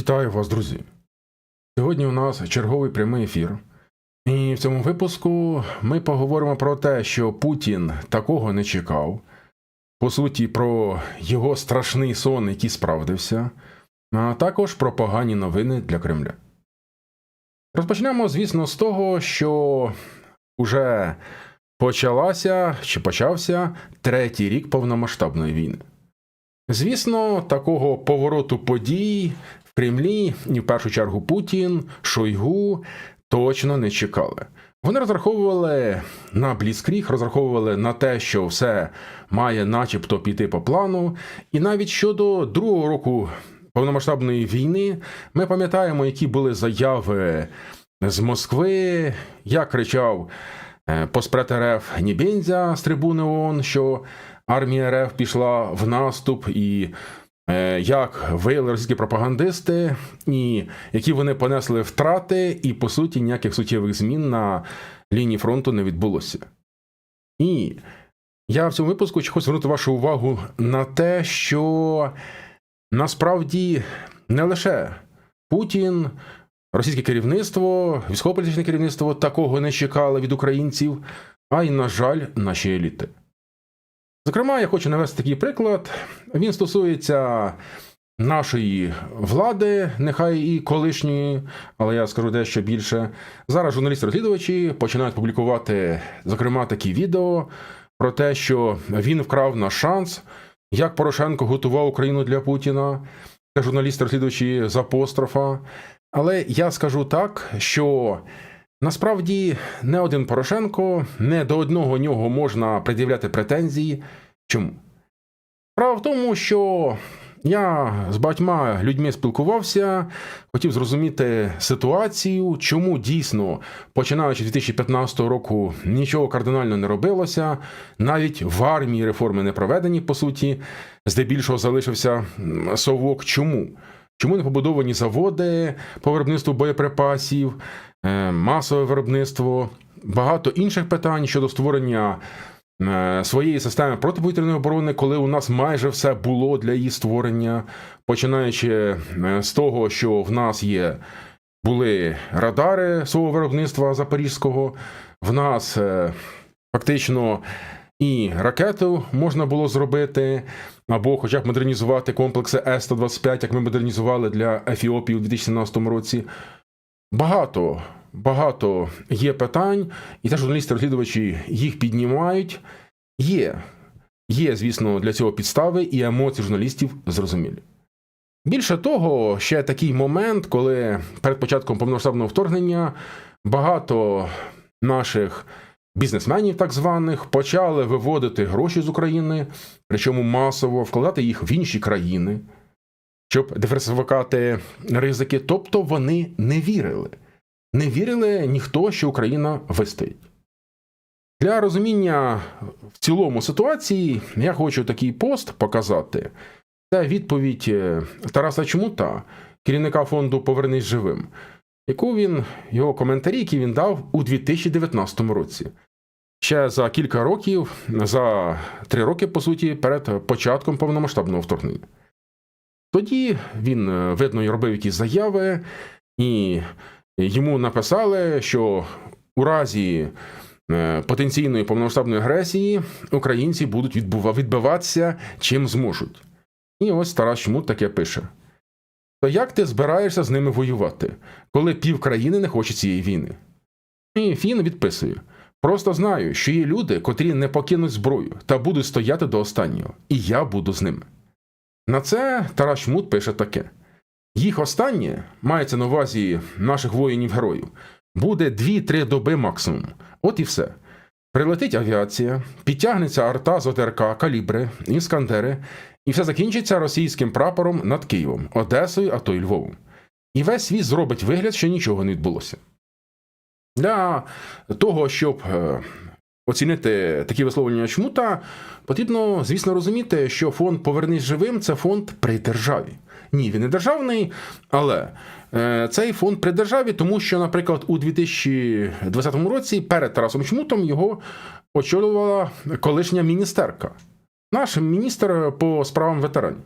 Вітаю вас, друзі! Сьогодні у нас черговий прямий ефір. І в цьому випуску ми поговоримо про те, що Путін такого не чекав, по суті, про його страшний сон, який справдився, а також про погані новини для Кремля. Розпочнемо, звісно, з того, що вже почалася чи почався третій рік повномасштабної війни. Звісно, такого повороту подій Кремлі, і в першу чергу Путін, Шойгу точно не чекали. Вони розраховували на бліцкріг, розраховували на те, що все має начебто піти по плану. І навіть щодо другого року повномасштабної війни ми пам'ятаємо, які були заяви з Москви, як кричав е, поспред РФ Нібензя з трибуни ООН, що армія РФ пішла в наступ, і як виявили російські пропагандисти, і які вони понесли втрати, і по суті ніяких суттєвих змін на лінії фронту не відбулося. І я в цьому випуску хочу звернути вашу увагу на те, що насправді не лише Путін. Російське керівництво, військово-політичне керівництво такого не чекало від українців, а й, на жаль, наші еліти. Зокрема, я хочу навести такий приклад. Він стосується нашої влади, нехай і колишньої, але я скажу дещо більше. Зараз журналісти-розслідувачі починають публікувати, зокрема, такі відео про те, що він вкрав наш шанс, як Порошенко готував Україну для Путіна. Це журналісти-розслідувачі з апострофа. Але я скажу так, що насправді не один Порошенко, не до одного нього можна пред'являти претензії. Чому? Справа в тому, що я з багатьма людьми спілкувався, хотів зрозуміти ситуацію, чому дійсно, починаючи з 2015 року, нічого кардинально не робилося, навіть в армії реформи не проведені, по суті, здебільшого залишився совок. Чому? Чому не побудовані заводи по виробництву боєприпасів, е, масове виробництво, багато інших питань щодо створення е, своєї системи протиповітряної оборони, коли у нас майже все було для її створення, починаючи е, з того, що в нас є були радари свого виробництва запорізького, в нас фактично і ракету можна було зробити, або хоча б модернізувати комплекси С-125, як ми модернізували для Ефіопії у 2017 році. Багато, багато є питань, і те, журналісти-розслідувачі їх піднімають. Є, є, звісно, для цього підстави, і емоції журналістів зрозумілі. Більше того, ще такий момент, коли перед початком повномасштабного вторгнення багато наших бізнесменів, так званих, почали виводити гроші з України, причому масово вкладати їх в інші країни, щоб диверсифікати ризики. Тобто вони не вірили. Не вірили ніхто, що Україна вистоїть. Для розуміння в цілому ситуації я хочу такий пост показати. Це відповідь е, Тараса Чмута, керівника фонду Повернись живим, яку він, його коментарі, які він дав у 2019 році. Ще за кілька років, за три роки, по суті, перед початком повномасштабного вторгнення. Тоді він, е, видно, робив якісь заяви, і йому написали, що у разі е, потенційної повномасштабної агресії українці будуть відбува- відбиватися чим зможуть. І ось Тарас Чмут таке пише: То як ти збираєшся з ними воювати, коли пів країни не хоче цієї війни? І Фін відписує: Просто знаю, що є люди, котрі не покинуть зброю та будуть стояти до останнього, і я буду з ними. На це Тарас Чмут пише таке: їх останнє, мається на увазі наших воїнів-героїв, буде 2-3 доби максимум. От і все. Прилетить авіація, підтягнеться арта з ОТРК, калібри, іскандери, і все закінчиться російським прапором над Києвом, Одесою, а то й Львовом. І весь світ зробить вигляд, що нічого не відбулося. Для того, щоб е, оцінити такі висловлення чмута, потрібно, звісно, розуміти, що фонд Повернись живим це фонд при державі. Ні, він не державний, але е, цей фонд при державі, тому що, наприклад, у 2020 році перед Тарасом Чмутом його очолювала колишня міністерка, наш міністр по справам ветеранів.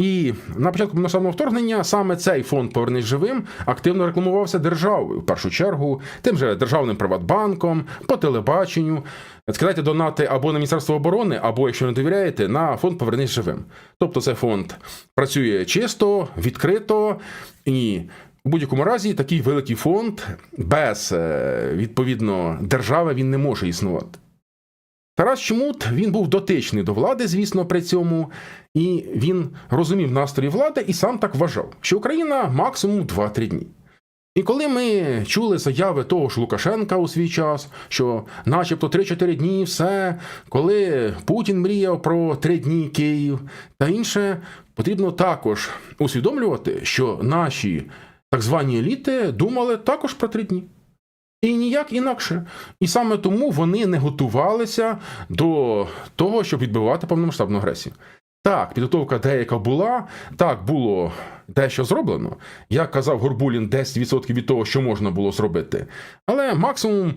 І на початку повномасштабного вторгнення саме цей фонд Повернись живим активно рекламувався державою, в першу чергу, тим же державним приватбанком, по телебаченню. Скидайте донати або на Міністерство оборони, або, якщо не довіряєте, на фонд Повернись живим. Тобто, цей фонд працює чисто, відкрито і. У будь-якому разі такий великий фонд без е, відповідно держави він не може існувати. Тарас Чмут він був дотичний до влади, звісно, при цьому, і він розумів настрої влади і сам так вважав, що Україна максимум 2-3 дні. І коли ми чули заяви того ж Лукашенка у свій час, що начебто 3-4 дні все, коли Путін мріяв про 3 дні Київ та інше, потрібно також усвідомлювати, що наші так звані еліти думали також про 3 дні. І ніяк інакше. І саме тому вони не готувалися до того, щоб відбивати повномасштабну агресію. Так, підготовка деяка була, так було дещо зроблено. Як казав Горбулін, 10% від того, що можна було зробити. Але максимум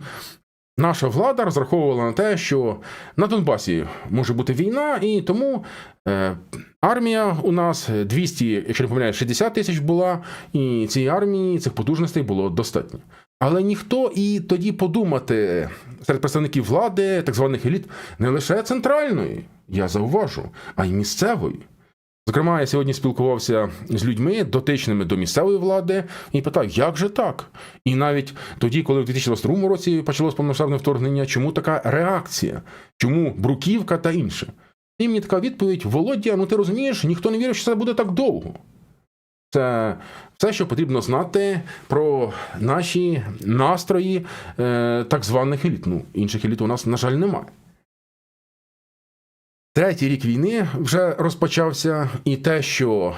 наша влада розраховувала на те, що на Донбасі може бути війна, і тому е, армія у нас 200, якщо не помиляюсь, 60 тисяч була, і цієї армії цих потужностей було достатньо. Але ніхто і тоді подумати серед представників влади, так званих еліт, не лише центральної, я зауважу, а й місцевої. Зокрема, я сьогодні спілкувався з людьми, дотичними до місцевої влади, і питав, як же так? І навіть тоді, коли в 2022 році почалось повномасштабне вторгнення, чому така реакція? Чому бруківка та інше? І мені така відповідь: Володя, ну ти розумієш, ніхто не вірив, що це буде так довго. Це все, що потрібно знати про наші настрої е, так званих еліт. Ну, інших еліт у нас, на жаль, немає. Третій рік війни вже розпочався, і те, що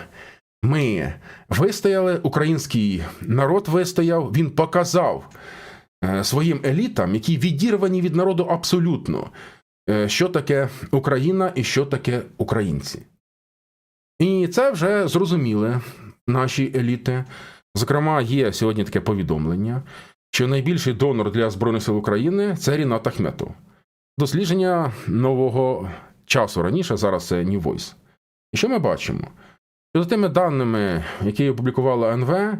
ми вистояли, український народ вистояв, він показав е, своїм елітам, які відірвані від народу абсолютно, е, що таке Україна і що таке українці. І це вже зрозуміли наші еліти. Зокрема, є сьогодні таке повідомлення, що найбільший донор для Збройних сил України це Рінат Ахметов. Дослідження нового часу раніше, зараз це New Voice. І що ми бачимо? Що за тими даними, які опублікувала НВ,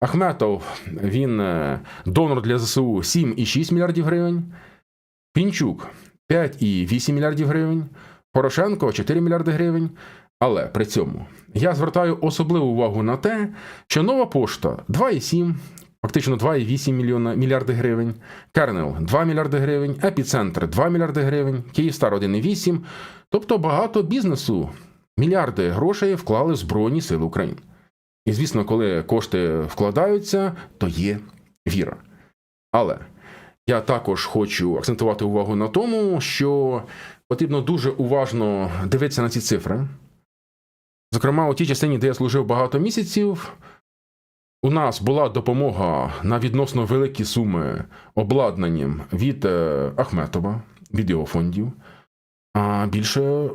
Ахметов він е, донор для ЗСУ 7,6 мільярдів гривень, Пінчук 5,8 мільярдів гривень, Порошенко 4 мільярди гривень. Але при цьому я звертаю особливу увагу на те, що нова пошта 2,7, фактично 2,8 мільйона мільярди гривень, Кернел 2 мільярди гривень, Епіцентр 2 мільярди гривень, Київстар 1,8. Тобто багато бізнесу, мільярди грошей вклали в Збройні Сили України. І звісно, коли кошти вкладаються, то є віра. Але я також хочу акцентувати увагу на тому, що потрібно дуже уважно дивитися на ці цифри. Зокрема, у тій частині, де я служив багато місяців, у нас була допомога на відносно великі суми обладнанням від е, Ахметова, від його фондів. А більше,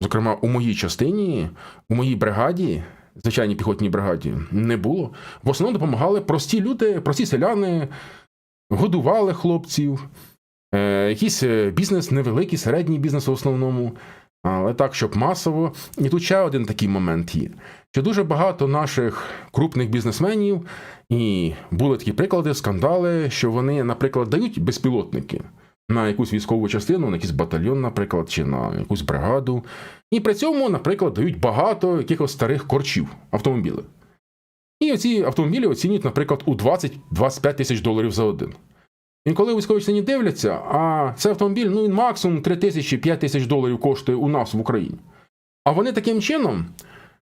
зокрема, у моїй частині, у моїй бригаді, звичайній піхотній бригаді, не було. В основному допомагали прості люди, прості селяни, годували хлопців, е, якийсь бізнес, невеликий, середній бізнес в основному. Але так, щоб масово. І тут ще один такий момент є. Що дуже багато наших крупних бізнесменів, і були такі приклади, скандали, що вони, наприклад, дають безпілотники на якусь військову частину, на якийсь батальйон, наприклад, чи на якусь бригаду. І при цьому, наприклад, дають багато якихось старих корчів автомобілів. І ці автомобілі оцінюють, наприклад, у 20-25 тисяч доларів за один. І коли військові частині дивляться, а цей автомобіль ну, він максимум 3 тисячі 5 тисяч доларів коштує у нас в Україні. А вони таким чином,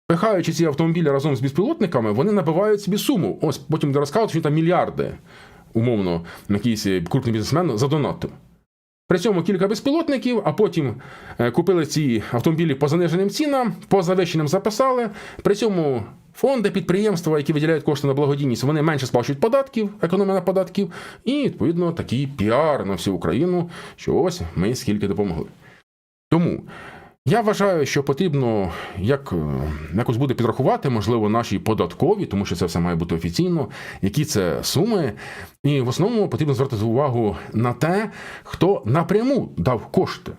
пихаючи ці автомобілі разом з безпілотниками, вони набивають собі суму. Ось потім де розказують, що там мільярди, умовно, якийсь крупний бізнесмен задонатив. При цьому кілька безпілотників, а потім е, купили ці автомобілі по заниженим цінам, по завищеним записали. При цьому фонди, підприємства, які виділяють кошти на благодійність, вони менше сплачують податків, економія податків, і, відповідно, такий піар на всю Україну, що ось ми скільки допомогли. Тому я вважаю, що потрібно як, е, якось буде підрахувати, можливо, наші податкові, тому що це все має бути офіційно, які це суми. І в основному потрібно звертати увагу на те, хто напряму дав кошти.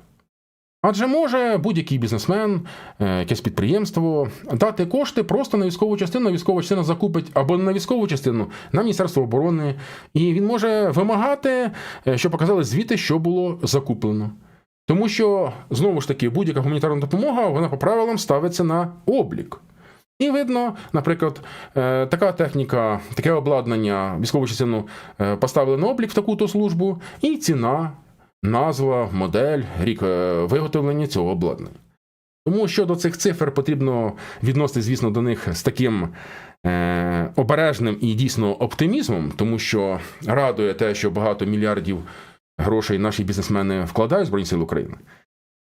Адже може будь-який бізнесмен, е, якесь підприємство дати кошти просто на військову частину, військова частина закупить або на військову частину на Міністерство оборони, і він може вимагати, е, щоб показали звіти, що було закуплено. Тому що знову ж таки будь-яка гуманітарна допомога вона по правилам ставиться на облік. І видно, наприклад, е, така техніка, таке обладнання, військову частину поставили на облік в таку-то службу, і ціна, назва, модель, рік е, виготовлення цього обладнання. Тому щодо цих цифр потрібно відносити, звісно, до них з таким е, обережним і дійсно оптимізмом, тому що радує те, що багато мільярдів грошей наші бізнесмени вкладають в Збройні Сили України.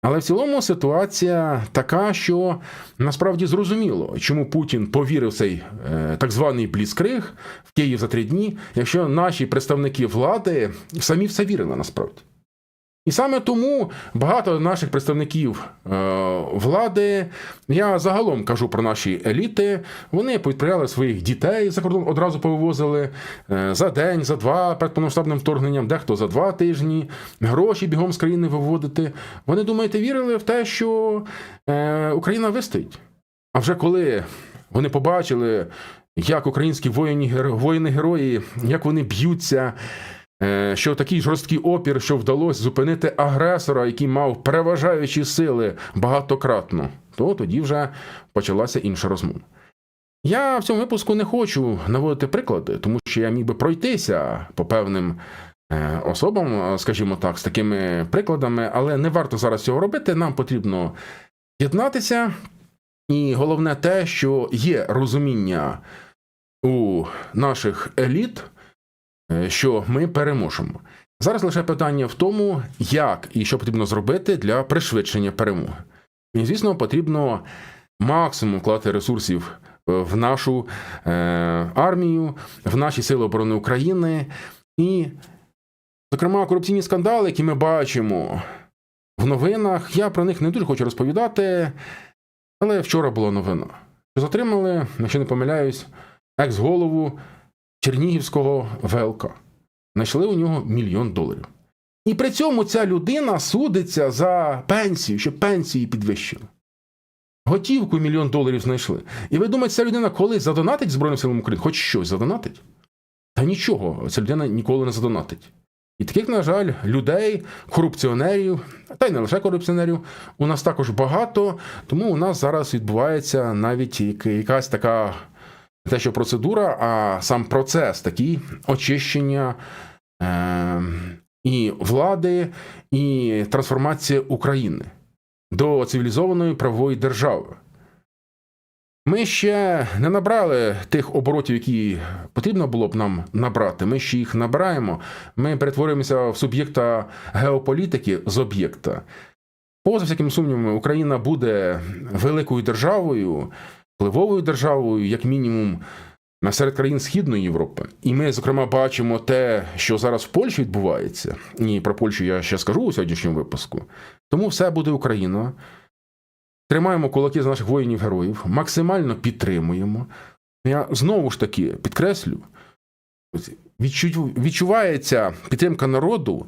Але в цілому ситуація така, що насправді зрозуміло, чому Путін повірив цей е, так званий бліцкриг в Київ за три дні, якщо наші представники влади самі в це вірили насправді. І саме тому багато наших представників е, влади, я загалом кажу про наші еліти, вони повідправляли своїх дітей за кордон, одразу повивозили е, за день, за два перед повномасштабним вторгненням, дехто за два тижні, гроші бігом з країни виводити. Вони, думаєте, вірили в те, що е, Україна вистоїть. А вже коли вони побачили, як українські воїни, воїни герої, як вони б'ються. Е, що такий жорсткий опір, що вдалося зупинити агресора, який мав переважаючі сили багатократно, то тоді вже почалася інша розмова. Я в цьому випуску не хочу наводити приклади, тому що я міг би пройтися по певним е, особам, скажімо так, з такими прикладами, але не варто зараз цього робити. Нам потрібно єднатися. І головне те, що є розуміння у наших еліт. Е, що ми переможемо. Зараз лише питання в тому, як і що потрібно зробити для пришвидшення перемоги. І, звісно, потрібно максимум вкладати ресурсів е, в нашу е, армію, в наші сили оборони України. І, зокрема, корупційні скандали, які ми бачимо в новинах, я про них не дуже хочу розповідати. Але вчора була новина. Затримали, якщо не помиляюсь, екс-голову Чернігівського ВЛК. Знайшли у нього мільйон доларів. І при цьому ця людина судиться за пенсію, щоб пенсії підвищили. Готівку мільйон доларів знайшли. І ви думаєте, ця людина коли задонатить Збройним силам України? Хоч щось задонатить? Та нічого, ця людина ніколи не задонатить. І таких, на жаль, людей, корупціонерів, та й не лише корупціонерів, у нас також багато, тому у нас зараз відбувається навіть якась така те, що процедура, а сам процес такий очищення е, і влади, і трансформація України до цивілізованої правової держави. Ми ще не набрали тих оборотів, які потрібно було б нам набрати. Ми ще їх набираємо. Ми перетворюємося в суб'єкта геополітики з об'єкта. Поза всяким сумнівами, Україна буде великою державою, впливовою державою, як мінімум, серед країн Східної Європи. І ми, зокрема, бачимо те, що зараз в Польщі відбувається. І про Польщу я ще скажу у сьогоднішньому випуску. Тому все буде Україна. Тримаємо кулаки з наших воїнів-героїв, максимально підтримуємо. Я знову ж таки підкреслю, відчувається підтримка народу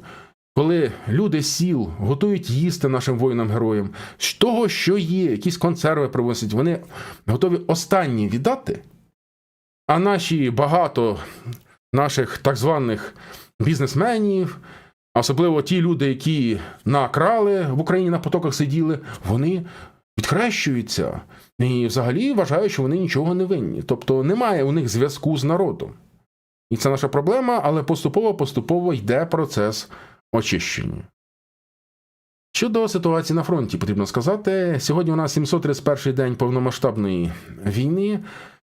коли люди сіл готують їсти нашим воїнам-героям, з того, що є, якісь консерви привозять, вони готові останні віддати. А наші багато наших так званих бізнесменів, особливо ті люди, які накрали в Україні на потоках сиділи, вони підхрещуються і взагалі вважають, що вони нічого не винні. Тобто немає у них зв'язку з народом. І це наша проблема, але поступово-поступово йде процес очищенню. Щодо ситуації на фронті, потрібно сказати, сьогодні у нас 731 день повномасштабної війни.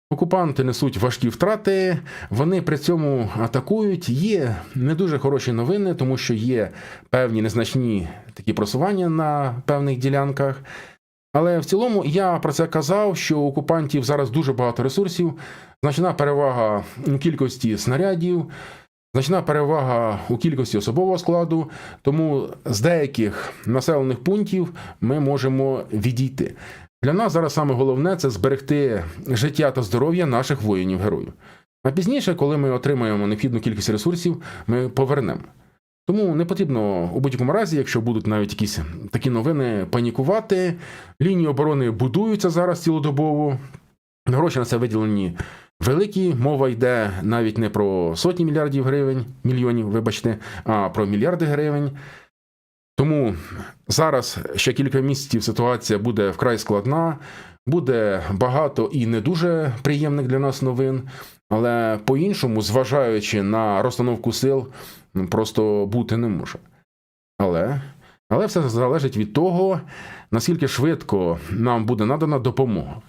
Окупанти несуть важкі втрати, вони при цьому атакують. Є не дуже хороші новини, тому що є певні незначні такі просування на певних ділянках. Але в цілому я про це казав, що у окупантів зараз дуже багато ресурсів, значна перевага у кількості снарядів. Значна перевага у кількості особового складу, тому з деяких населених пунктів ми можемо відійти. Для нас зараз саме головне це зберегти життя та здоров'я наших воїнів-героїв. А пізніше, коли ми отримаємо необхідну кількість ресурсів, ми повернемо. Тому не потрібно у будь-якому разі, якщо будуть навіть якісь такі новини, панікувати. Лінії оборони будуються зараз цілодобово. Гроші на це виділені великі. Мова йде навіть не про сотні мільярдів гривень, мільйонів, вибачте, а про мільярди гривень. Тому зараз ще кілька місяців ситуація буде вкрай складна, буде багато і не дуже приємних для нас новин, але по-іншому, зважаючи на розстановку сил, просто бути не може. Але, але все залежить від того, наскільки швидко нам буде надана допомога.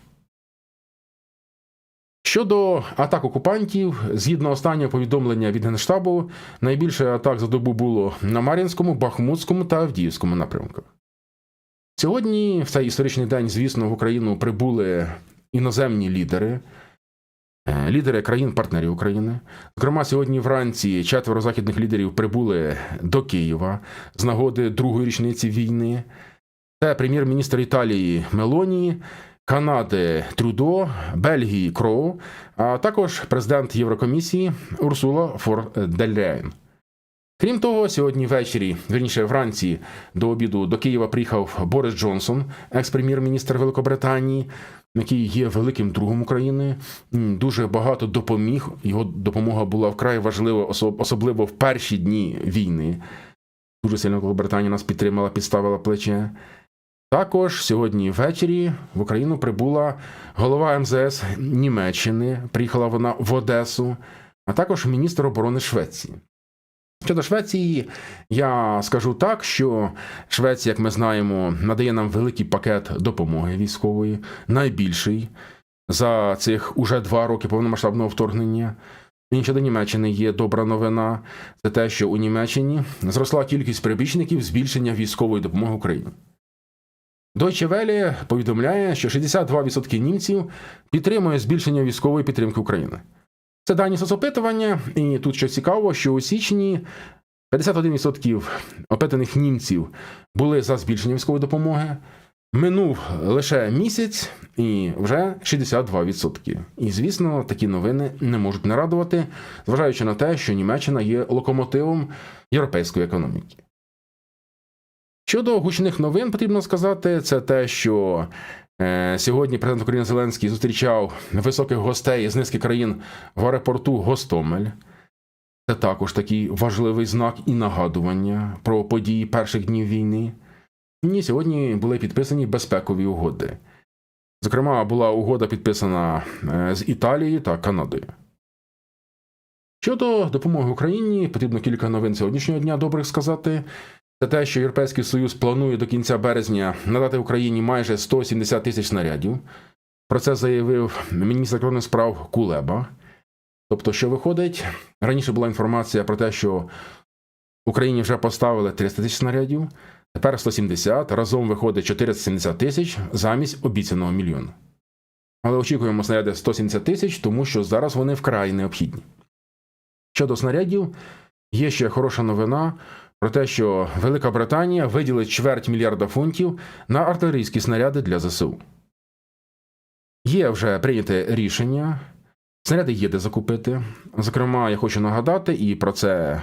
Щодо атак окупантів, згідно останнього повідомлення від Генштабу, найбільше атак за добу було на Мар'їнському, Бахмутському та Авдіївському напрямках. Сьогодні, в цей історичний день, звісно, в Україну прибули іноземні лідери, е, лідери країн-партнерів України. Зокрема, сьогодні вранці четверо західних лідерів прибули до Києва з нагоди другої річниці війни. Це прем'єр-міністр Італії Мелоні, Канади Трюдо, Бельгії Кроу, а також президент Єврокомісії Урсула фор дель Крім того, сьогодні ввечері, вірніше вранці до обіду до Києва приїхав Борис Джонсон, екс-прем'єр-міністр Великобританії, який є великим другом України. Дуже багато допоміг. Його допомога була вкрай важлива, особливо в перші дні війни. Дуже сильно Великобританія нас підтримала, підставила плече. Також сьогодні ввечері в Україну прибула голова МЗС Німеччини. Приїхала вона в Одесу, а також міністр оборони Швеції. Щодо Швеції, я скажу так, що Швеція, як ми знаємо, надає нам великий пакет допомоги військової, найбільший за цих уже два роки повномасштабного вторгнення. І щодо Німеччини є добра новина. Це те, що у Німеччині зросла кількість прибічників збільшення військової допомоги Україні. Deutsche Welle повідомляє, що 62% німців підтримує збільшення військової підтримки України. Це дані соцопитування, і тут що цікаво, що у січні 51% опитаних німців були за збільшення військової допомоги. Минув лише місяць і вже 62%. І звісно, такі новини не можуть не радувати, зважаючи на те, що Німеччина є локомотивом європейської економіки. Щодо гучних новин, потрібно сказати, це те, що е, сьогодні президент України Зеленський зустрічав високих гостей з низки країн в аеропорту Гостомель. Це також такий важливий знак і нагадування про події перших днів війни. І сьогодні були підписані безпекові угоди. Зокрема, була угода підписана е, з Італією та Канадою. Щодо допомоги Україні, потрібно кілька новин сьогоднішнього дня добрих сказати. Це те, що Європейський Союз планує до кінця березня надати Україні майже 170 тисяч снарядів. Про це заявив міністр закордонних справ Кулеба. Тобто, що виходить, раніше була інформація про те, що Україні вже поставили 300 тисяч снарядів, тепер 170, разом виходить 470 тисяч замість обіцяного мільйону. Але очікуємо снаряди 170 тисяч, тому що зараз вони вкрай необхідні. Щодо снарядів, є ще хороша новина про те, що Велика Британія виділить чверть мільярда фунтів на артилерійські снаряди для ЗСУ. Є вже прийняте рішення. Снаряди є де закупити. Зокрема, я хочу нагадати, і про це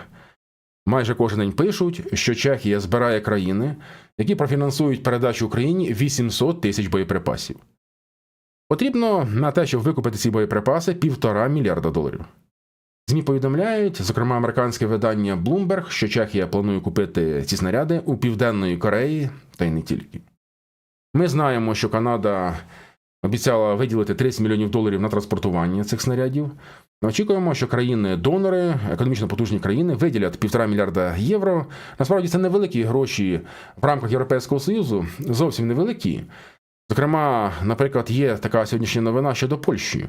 майже кожен день пишуть, що Чехія збирає країни, які профінансують передачу Україні 800 тисяч боєприпасів. Потрібно на те, щоб викупити ці боєприпаси, півтора мільярда доларів. ЗМІ повідомляють, зокрема, американське видання Bloomberg, що Чехія планує купити ці снаряди у Південної Кореї, та й не тільки. Ми знаємо, що Канада обіцяла виділити 30 мільйонів доларів на транспортування цих снарядів. Очікуємо, що країни-донори, економічно потужні країни, виділять півтора мільярда євро. Насправді це невеликі гроші в рамках Європейського Союзу, зовсім невеликі. Зокрема, наприклад, є така сьогоднішня новина щодо Польщі.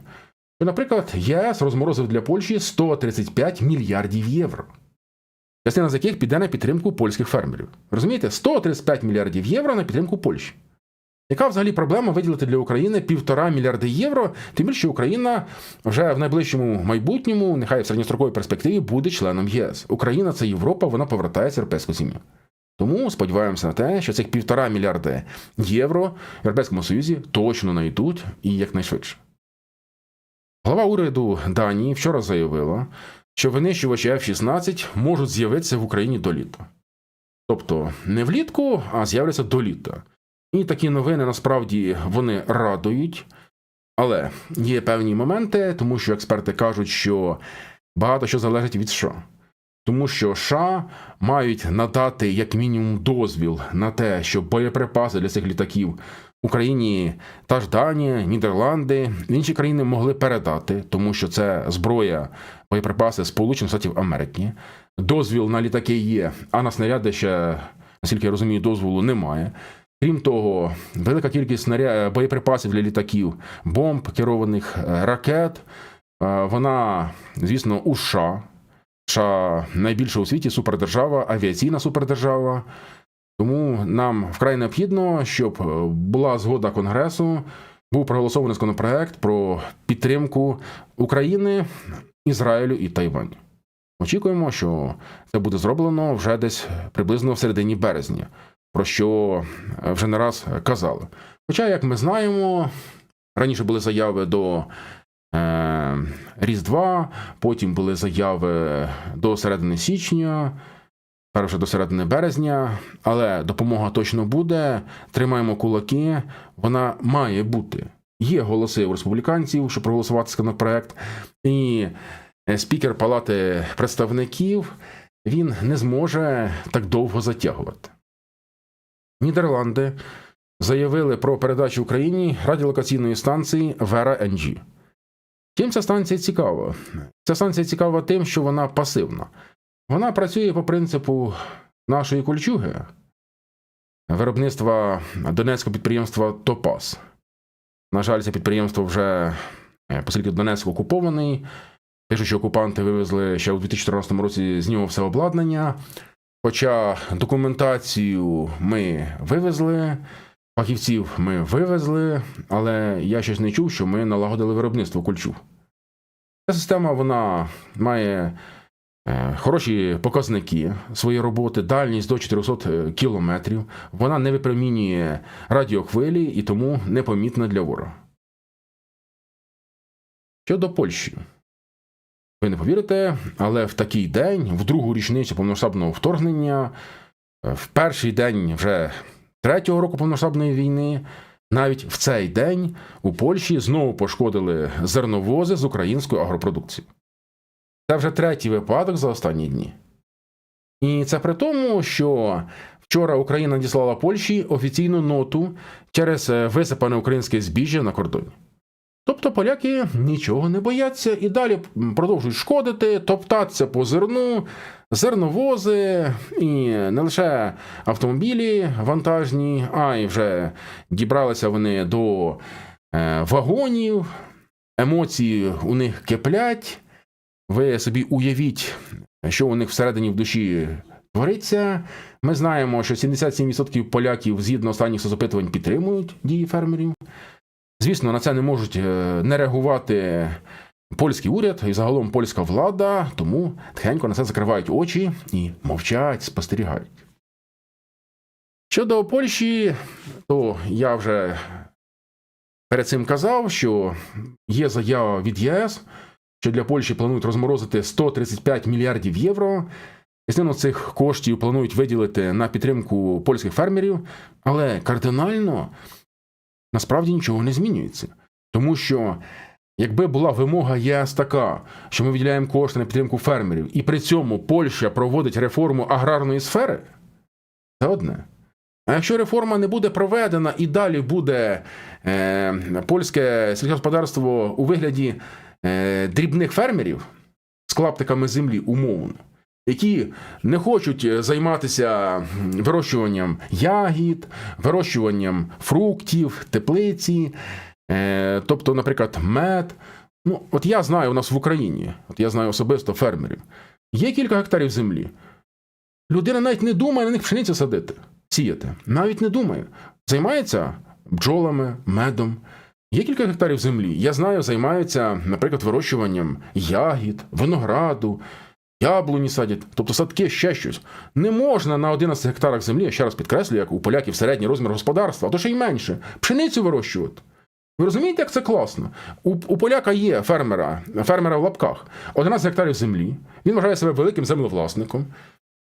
Що, наприклад, ЄС розморозив для Польщі 135 мільярдів євро. Частина з яких піде на підтримку польських фермерів. Розумієте, 135 мільярдів євро на підтримку Польщі. Яка взагалі проблема виділити для України півтора мільярди євро, тим більше Україна вже в найближчому майбутньому, нехай в середньостроковій перспективі, буде членом ЄС. Україна це Європа, вона повертається в європейську сім'ю. Тому сподіваємося на те, що цих півтора мільярди євро в Європейському Союзі точно знайдуть і якнайшвидше. Глава уряду Данії вчора заявила, що винищувачі F-16 можуть з'явитися в Україні до літа. Тобто не влітку, а з'являться до літа. І такі новини насправді вони радують. Але є певні моменти, тому що експерти кажуть, що багато що залежить від США. Тому що США мають надати як мінімум дозвіл на те, щоб боєприпаси для цих літаків Україні та ж Данія, Нідерланди, інші країни могли передати, тому що це зброя, боєприпаси Сполучених Штатів Америки. Дозвіл на літаки є, а на снаряди ще, наскільки я розумію, дозволу немає. Крім того, велика кількість снаря... боєприпасів для літаків, бомб, керованих е, ракет. е, Вона, звісно, у США. США найбільша у світі супердержава, авіаційна супердержава. Тому нам вкрай необхідно, щоб е, була згода Конгресу, був проголосований законопроект про підтримку України, Ізраїлю і Тайваню. Очікуємо, що це буде зроблено вже десь приблизно в середині березня, про що е, вже не раз казали. Хоча, як ми знаємо, раніше були заяви до е, Різдва, потім були заяви до середини січня, тепер вже до середини березня, але допомога точно буде. Тримаємо кулаки, вона має бути. Є голоси у республіканців, щоб проголосувати законопроект, і е, спікер Палати представників він не зможе так довго затягувати. Нідерланди заявили про передачу Україні радіолокаційної станції Вера НГ. Чим ця станція цікава? Ця станція цікава тим, що вона пасивна. Вона працює по принципу нашої кольчуги, виробництва донецького підприємства Топас. На жаль, це підприємство вже, е, оскільки Донецьк окупований, пишуть, що окупанти вивезли ще у 2014 році з нього все обладнання. Хоча документацію ми вивезли, фахівців ми вивезли, але я щось не чув, що ми налагодили виробництво кольчуг. Ця система вона має хороші показники своєї роботи, дальність до 400 кілометрів. Вона не випромінює радіохвилі і тому непомітна для ворога. Щодо Польщі. Ви не повірите, але в такий день, в другу річницю повномасштабного вторгнення, е, в перший день вже третього року повномасштабної війни, навіть в цей день у Польщі знову пошкодили зерновози з українською агропродукцією. Це вже третій випадок за останні дні. І це при тому, що вчора Україна надіслала Польщі офіційну ноту через е, висипане українське збіжжя на кордоні. Тобто поляки нічого не бояться і далі продовжують шкодити, топтатися по зерну, зерновози і не лише автомобілі вантажні, а й вже дібралися вони до е, вагонів, емоції у них киплять. Ви собі уявіть, що у них всередині в душі твориться. Ми знаємо, що 77% поляків згідно останніх соцопитувань підтримують дії фермерів. Звісно, на це не можуть е, не реагувати польський уряд і загалом польська влада, тому тихенько на це закривають очі і мовчать, спостерігають. Щодо Польщі, то я вже перед цим казав, що є заява від ЄС, що для Польщі планують розморозити 135 мільярдів євро. Частину цих коштів планують виділити на підтримку польських фермерів, але кардинально насправді нічого не змінюється. Тому що якби була вимога ЄС така, що ми виділяємо кошти на підтримку фермерів, і при цьому Польща проводить реформу аграрної сфери, це одне. А якщо реформа не буде проведена і далі буде е, польське сільськогосподарство у вигляді е, дрібних фермерів з клаптиками землі умовно, які не хочуть займатися вирощуванням ягід, вирощуванням фруктів, теплиці, е, тобто, наприклад, мед. Ну, от я знаю у нас в Україні, от я знаю особисто фермерів, є кілька гектарів землі. Людина навіть не думає на них пшеницю садити, сіяти. Навіть не думає. Займається бджолами, медом. Є кілька гектарів землі. Я знаю, займаються, наприклад, вирощуванням ягід, винограду, яблуні садять, тобто садки ще щось. Не можна на 11 гектарах землі, я ще раз підкреслю, як у поляків середній розмір господарства, а то ще й менше, пшеницю вирощувати. Ви розумієте, як це класно? У, у поляка є фермера, фермера в лапках, 11 гектарів землі. Він вважає себе великим землевласником.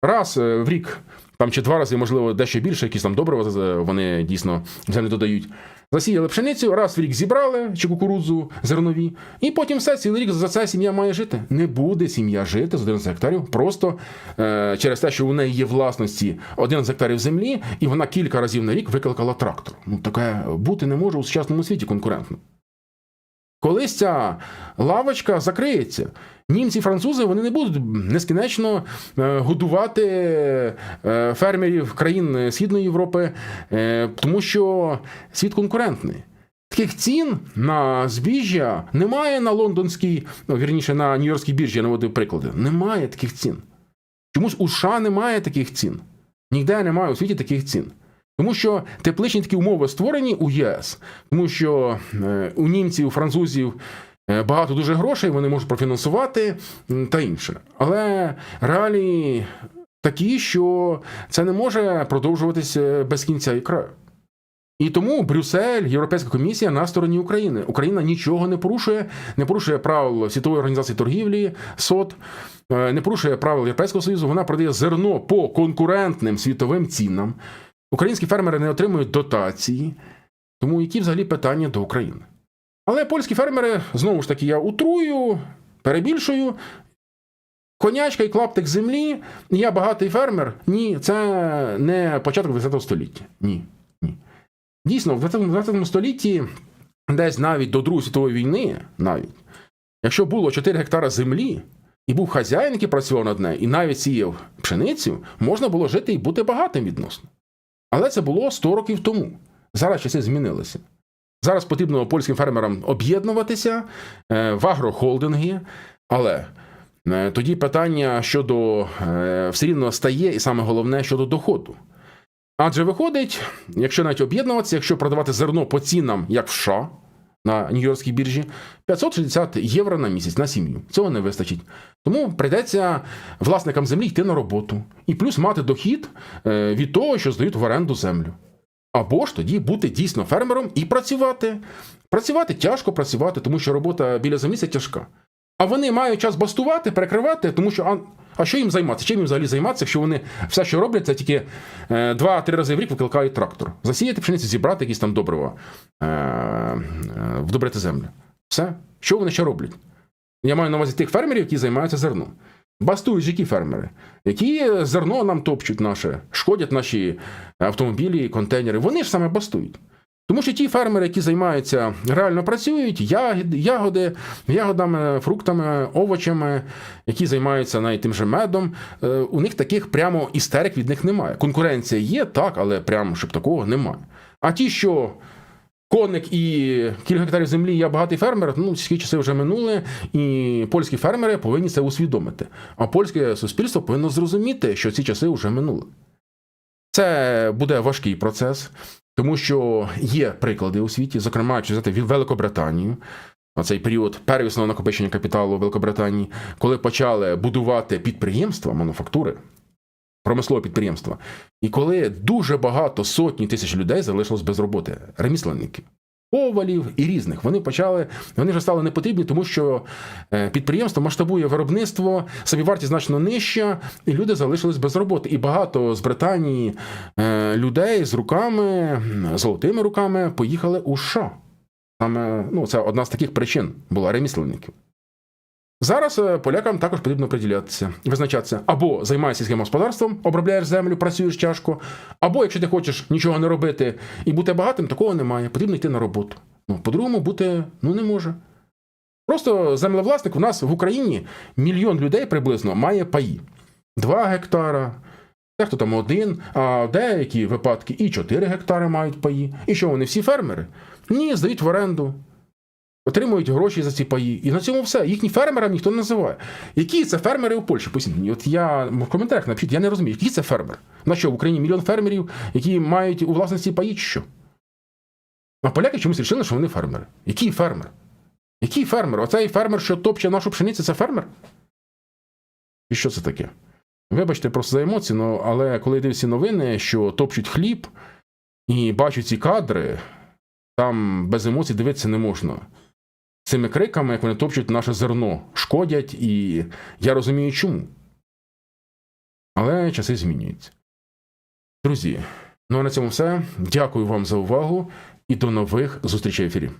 Раз е, в рік, там чи два рази, можливо, дещо більше, якісь там добрива вони дійсно в землю додають. Засіяли пшеницю, раз в рік зібрали чи кукурудзу зернові, і потім все, цілий рік за це сім'я має жити. Не буде сім'я жити з 11 гектарів, просто е, через те, що у неї є власності 11 гектарів землі, і вона кілька разів на рік викликала трактор. Ну таке бути не може у сучасному світі конкурентно. Колись ця лавочка закриється. Німці, французи вони не будуть нескінченно е, годувати е, фермерів країн Східної Європи, е, тому що світ конкурентний. Таких цін на збіжжя немає на лондонській, ну вірніше на Нью-Йоркській біржі, я наводив приклади. Немає таких цін. Чомусь у США немає таких цін. Ніде немає у світі таких цін. Тому що тепличні такі умови створені у ЄС, тому що е, у німців, у французів е, багато дуже грошей, вони можуть профінансувати та інше. Але реалії такі, що це не може продовжуватися без кінця і краю. І тому Брюссель, Європейська комісія на стороні України. Україна нічого не порушує, не порушує правил Світової організації торгівлі, СОТ, е, не порушує правил Європейського Союзу. Вона продає зерно по конкурентним світовим цінам. Українські фермери не отримують дотації. Тому які взагалі питання до України? Але польські фермери, знову ж таки, я утрую, перебільшую. Конячка і клаптик землі, я багатий фермер. Ні, це не початок ХХ століття. Ні. ні. Дійсно, в 20 20 столітті, десь навіть до Другої світової війни, навіть, якщо було 4 гектара землі, і був хазяїн, який працював над нею, і навіть сіяв пшеницю, можна було жити і бути багатим відносно. Але це було 100 років тому. Зараз часи змінилися. Зараз потрібно польським фермерам об'єднуватися е, в агрохолдинги, але е, тоді питання щодо е, все рівно стає, і саме головне щодо доходу. Адже виходить, якщо навіть об'єднуватися, якщо продавати зерно по цінам, як в США на Нью-Йоркській біржі, 560 євро на місяць на сім'ю. Цього не вистачить. Тому прийдеться власникам землі йти на роботу і плюс мати дохід е, від того, що здають в оренду землю. Або ж тоді бути дійсно фермером і працювати. Працювати тяжко працювати, тому що робота біля землі це тяжка. А вони мають час бастувати, перекривати, тому що а, що їм займатися? Чим їм взагалі займатися, якщо вони все, що роблять, це тільки е, два-три рази в рік викликають трактор. Засіяти пшеницю, зібрати якісь там добрива, е, е, вдобрити землю. Все. Що вони ще роблять? Я маю на увазі тих фермерів, які займаються зерном. Бастують які фермери, які зерно нам топчуть наше, шкодять наші автомобілі, контейнери. Вони ж саме бастують. Тому що ті фермери, які займаються, реально працюють, ягоди, ягодами, фруктами, овочами, які займаються навіть тим же медом, е, у них таких прямо істерик від них немає. Конкуренція є, так, але прямо щоб такого немає. А ті, що коник і кілька гектарів землі, я багатий фермер, ну ці часи вже минули, і польські фермери повинні це усвідомити. А польське суспільство повинно зрозуміти, що ці часи вже минули. Це буде важкий процес, тому що є приклади у світі, зокрема, якщо взяти Великобританію, Великобританію. цей період первісного накопичення капіталу Великобританії, коли почали будувати підприємства, мануфактури, промислові підприємства, і коли дуже багато сотні тисяч людей залишилось без роботи, ремісленників, овалів і різних. Вони почали, вони вже стали непотрібні, тому що е, підприємство масштабує виробництво, собівартість значно нижча, і люди залишились без роботи. І багато з Британії е, людей з руками, золотими руками поїхали у США. Саме ну, це одна з таких причин була ремісленників. Зараз е, полякам також потрібно приділятися, визначатися або займаєшся сільським господарством, обробляєш землю, працюєш тяжко, або якщо ти хочеш нічого не робити і бути багатим, такого немає. Потрібно йти на роботу. Ну, по-другому бути ну, не може. Просто землевласник у нас в Україні мільйон людей приблизно має паї. Два гектара, дехто там один, а деякі випадки і 4 гектари мають паї. І що вони всі фермери? Ні, здають в оренду. Отримують гроші за ці паї. І на цьому все. Їхні фермерами ніхто не називає. Які це фермери у Польщі? Мені. От я в коментарях напишіть, я не розумію, які це фермер. На що в Україні мільйон фермерів, які мають у власності паї, чи що? А поляки чомусь рішили, що вони фермери. Який фермер? Який фермер? Оцей фермер, що топче нашу пшеницю, це фермер? І що це таке? Вибачте просто за емоції, але коли я дивлюся новини, що топчуть хліб і бачу ці кадри, Там без емоцій дивитися не можна. Цими криками, як вони топчуть наше зерно, шкодять, і я розумію, чому. Але часи змінюються. Друзі, ну а на цьому все. Дякую вам за увагу і до нових зустрічей в ефірі.